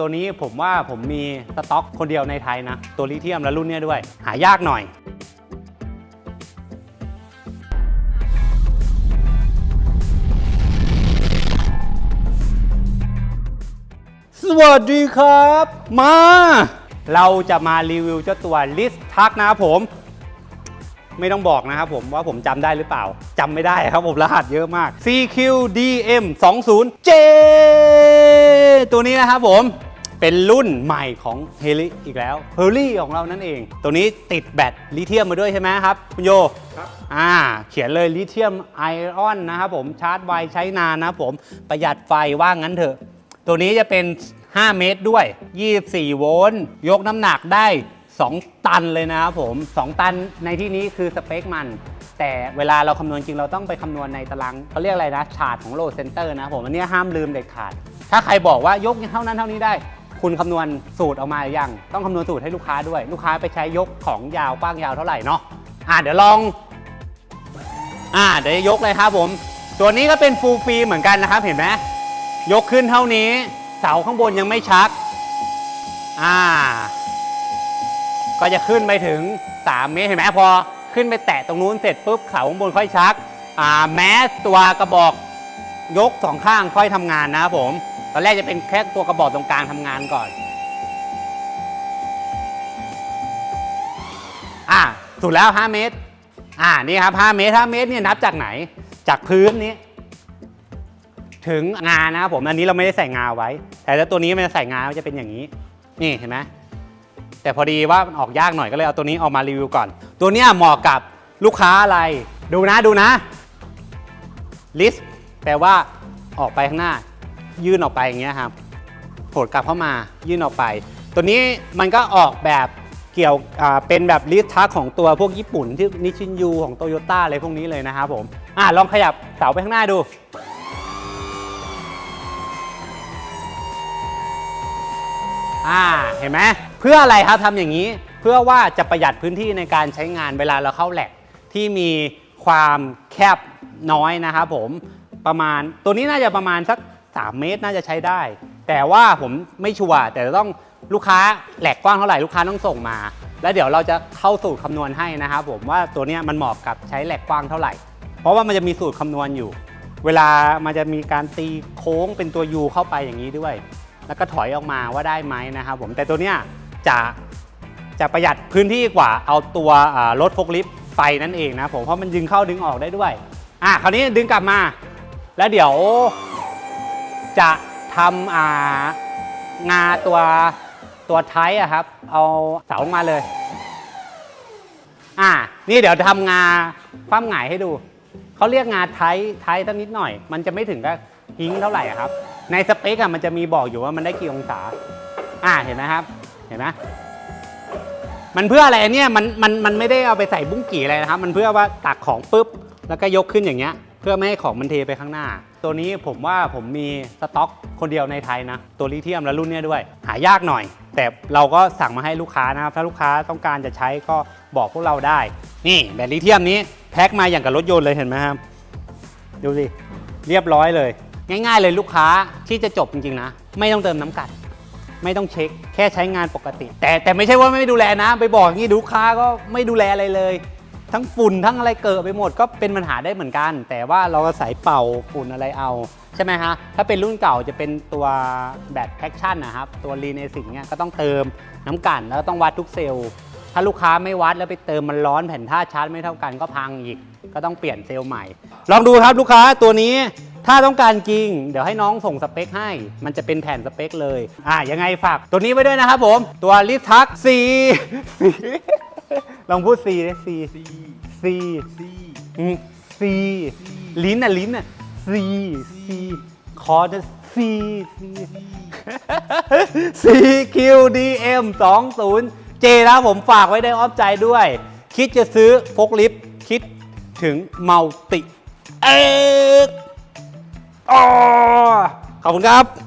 ตัวนี้ผมว่าผมมีสต็อกคนเดียวในไทยนะ ตัวลิเธียมและรุ่นนี้ด้วย หายากหน่อย สวัสดีครับ มา เราจะมารีวิวเจ้าตัวลิสทักนะครับผม ไม่ต้องบอกนะครับผมว่าผมจำได้หรือเปล่าจำไม่ได้ครับผมรหัสเยอะมาก CQDM 2 0 J ตัวนี้นะครับผม เป็นรุ่นใหม่ของเฮลิอีกแล้วเฮลี่ของเรานั่นเอง ตัวนี้ติดแบตลิเธียมมาด้วยใช่ไหมครับ คุณโยครับอ่า เขียนเลยลิเธียมไอออนนะครับผมชาร์จไวใช้นานนะครับผมประหยัดไฟว่างั้นเถอะ ตัวนี้จะเป็น 5 เมตรด้วย 24 โวลต์ยกน้ำหนักได้ 2 ตันเลยนะครับผม 2 ตันในที่นี้คือสเปคมันแต่เวลาเราคำนวณจริงเราต้องไปคำนวณในตารางเขาเรียกอะไรนะ ชาร์ตของโหลดเซนเตอร์นะครับผมอันนี้ห้ามลืมเด็ดขาด ถ้าใครบอกว่ายกเท่านั้นเท่านี้ได้ คุณคำนวณสูตรออกมาหรือยัง ต้องคำนวณสูตรให้ลูกค้าด้วย ลูกค้าไปใช้ยกของยาวกว้างยาวเท่าไหร่เนาะอ่าเดี๋ยวลอง อ่าเดี๋ยวยกเลยครับผม ตัวนี้ก็เป็นฟูลฟรีเหมือนกันนะครับ เห็นไหมยกขึ้นเท่านี้ เสาข้างบนยังไม่ชัก อ่า ก็จะขึ้นไปถึง 3 เมตรเห็นไหมพอขึ้นไปแตะตรงนู้นเสร็จปุ๊บเสาข้างบนค่อยชัก อ่าแม้ตัวกระบอกยกสองข้างค่อยทำงานนะครับผม ตอนแรกจะเป็นแค่ตัวกระบอกตรงกลางทำงานก่อน อ่าสุดแล้ว 5 เมตร อ่านี่ครับ 5 เมตร 5 เมตรเนี่ยนับจากไหน จากพื้นนี้ ถึงงานะครับผม อันนี้เราไม่ได้ใส่งาไว้ แต่ถ้าตัวนี้มันจะใส่งาจะเป็นอย่างนี้ นี่เห็นไหมแต่พอดีว่ามันออกยากหน่อยก็เลยเอาตัวนี้ออกมารีวิวก่อน ตัวเนี้ยเหมาะกับลูกค้าอะไร ดูนะดูนะ list แปลว่าออกไปข้างหน้า ยื่นออกไปอย่างเงี้ยครับโผดกลับเข้ามายื่นออกไป ตัวนี้มันก็ออกแบบเกี่ยวเป็นแบบลิสทักของตัวพวกญี่ปุ่นที่นิชินยูของโตโยต้าอะไรพวกนี้เลยนะครับผมอ่าลองขยับเสาไปข้างหน้าดูอ่าเห็นไหมเพื่ออะไรครับทำอย่างนี้เพื่อว่าจะประหยัดพื้นที่ในการใช้งานเวลาเราเข้าแหลกที่มีความแคบน้อยนะครับผมประมาณตัวนี้น่าจะประมาณสัก 3 เมตรน่าจะใช้ได้ แต่ว่าผมไม่ชัวร์แต่ต้องลูกค้าแหลกกว้างเท่าไหร่ลูกค้าต้องส่งมา แล้วเดี๋ยวเราจะเข้าสูตรคำนวณให้นะครับผมว่าตัวนี้มันเหมาะกับใช้แหลกกว้างเท่าไหร่ เพราะว่ามันจะมีสูตรคำนวณอยู่ เวลามันจะมีการตีโค้งเป็นตัว U เข้าไปอย่างนี้ด้วย แล้วก็ถอยออกมาว่าได้ไหมนะครับผมแต่ตัวนี้จะจะประหยัดพื้นที่กว่าเอาตัวรถโฟกลิฟต์ไปนั่นเองนะผมเพราะมันดึงเข้าดึงออกได้ด้วยอะคราวนี้ดึงกลับมา แล้วเดี๋ยว จะทำอ่างาตัวตัวไทยอะครับ เอาเสามาเลย อะนี่เดี๋ยวทำงาคว่ำหงายให้ดู เขาเรียกงาไทยไทยสักนิดหน่อย มันจะไม่ถึงกับหิ้งเท่าไหร่ครับ ในสเปคอะมันจะมีบอกอยู่ว่ามันได้กี่องศา อ่า เห็นไหมครับ เห็นไหมมันเพื่ออะไรเนี่ย มัน มัน มันไม่ได้เอาไปใส่บุ้งกี่อะไรนะครับ มันเพื่อว่าตักของปุ๊บ แล้วก็ยกขึ้นอย่างเงี้ย พื่อไม่ให้ของมันเทไปข้างหน้า ตัวนี้ผมว่าผมมีสต็อกคนเดียวในไทยนะ ตัวลิเธียมและรุ่นนี้ด้วย หายากหน่อย แต่เราก็สั่งมาให้ลูกค้านะครับ ถ้าลูกค้าต้องการจะใช้ก็บอกพวกเราได้ นี่แบตลิเธียมนี้แพ็คมาอย่างกับรถยนต์เลยเห็นไหมครับ ดูสิ เรียบร้อยเลย ง่าย ๆ เลยลูกค้าที่จะจบจริงๆนะ ไม่ต้องเติมน้ำกัด ไม่ต้องเช็ค แค่ใช้งานปกติ แต่แต่ไม่ใช่ว่าไม่ดูแลนะ ไปบอกงี้ลูกค้าก็ไม่ดูแลอะไรเลย ทั้งฝุ่นทั้งอะไรเกิดไปหมดก็เป็นปัญหาได้เหมือนกัน แต่ว่าเราก็ใส่เป่าฝุ่นอะไรเอา ใช่ไหมฮะ ถ้าเป็นรุ่นเก่าจะเป็นตัวแบตแพ็กชั่นนะครับ ตัวรีในสิ่งเนี้ยก็ต้องเติมน้ำกันแล้วต้องวัดทุกเซลล์ถ้าลูกค้าไม่วัดแล้วไปเติมมันร้อนแผ่นท่าชาร์จไม่เท่ากันก็พังอีก ก็ต้องเปลี่ยนเซลล์ใหม่ ลองดูครับลูกค้าตัวนี้ถ้าต้องการจริง เดี๋ยวให้น้องส่งสเปคให้ มันจะเป็นแผ่นสเปคเลย อ่ายังไงฝากตัวนี้ไว้ด้วยนะครับผม ตัวลิทัก C ลองพูด C เลย C C C C อืม C ลิ้นอะลิ้นอะ C C คอจะ C C C Q D M 2 0 J นะครับผมฝากไว้ในอ้อมใจด้วย คิดจะซื้อพกลิฟต์คิดถึงเมาติ เอกอ๋อขอบคุณครับ